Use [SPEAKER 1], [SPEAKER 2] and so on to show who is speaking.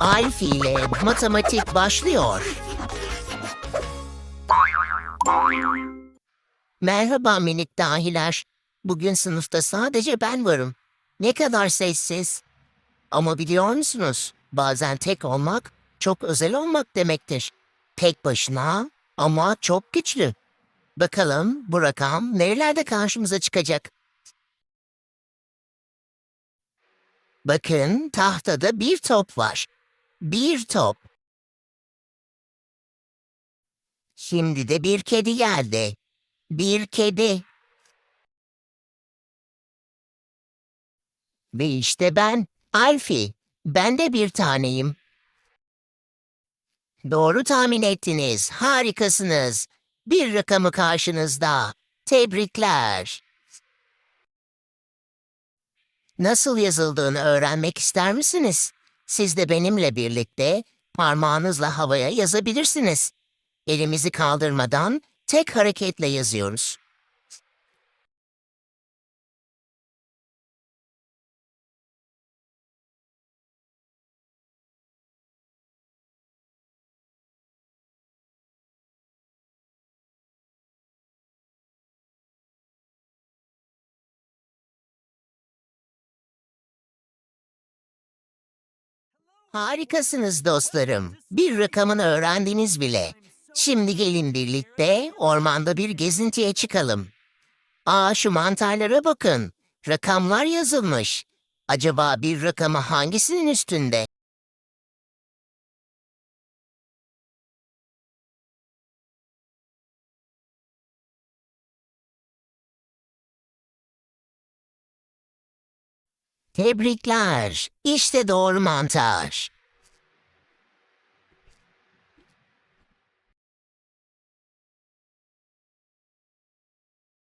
[SPEAKER 1] Alfie ile matematik başlıyor. Merhaba minik dahiler. Bugün sınıfta sadece ben varım. Ne kadar sessiz. Ama biliyor musunuz? Bazen tek olmak çok özel olmak demektir. Tek başına ama çok güçlü. Bakalım bu rakam nerelerde karşımıza çıkacak? Bakın tahtada bir top var. Bir top. Şimdi de bir kedi geldi. Bir kedi. Ve işte ben, Alfie. Ben de bir taneyim. Doğru tahmin ettiniz. Harikasınız. Bir rakamı karşınızda. Tebrikler. Nasıl yazıldığını öğrenmek ister misiniz? Siz de benimle birlikte parmağınızla havaya yazabilirsiniz. Elimizi kaldırmadan tek hareketle yazıyoruz. Harikasınız dostlarım. Bir rakamını öğrendiniz bile. Şimdi gelin birlikte ormanda bir gezintiye çıkalım. Aa şu mantarlara bakın. Rakamlar yazılmış. Acaba bir rakamı hangisinin üstünde? Tebrikler. İşte doğru mantar.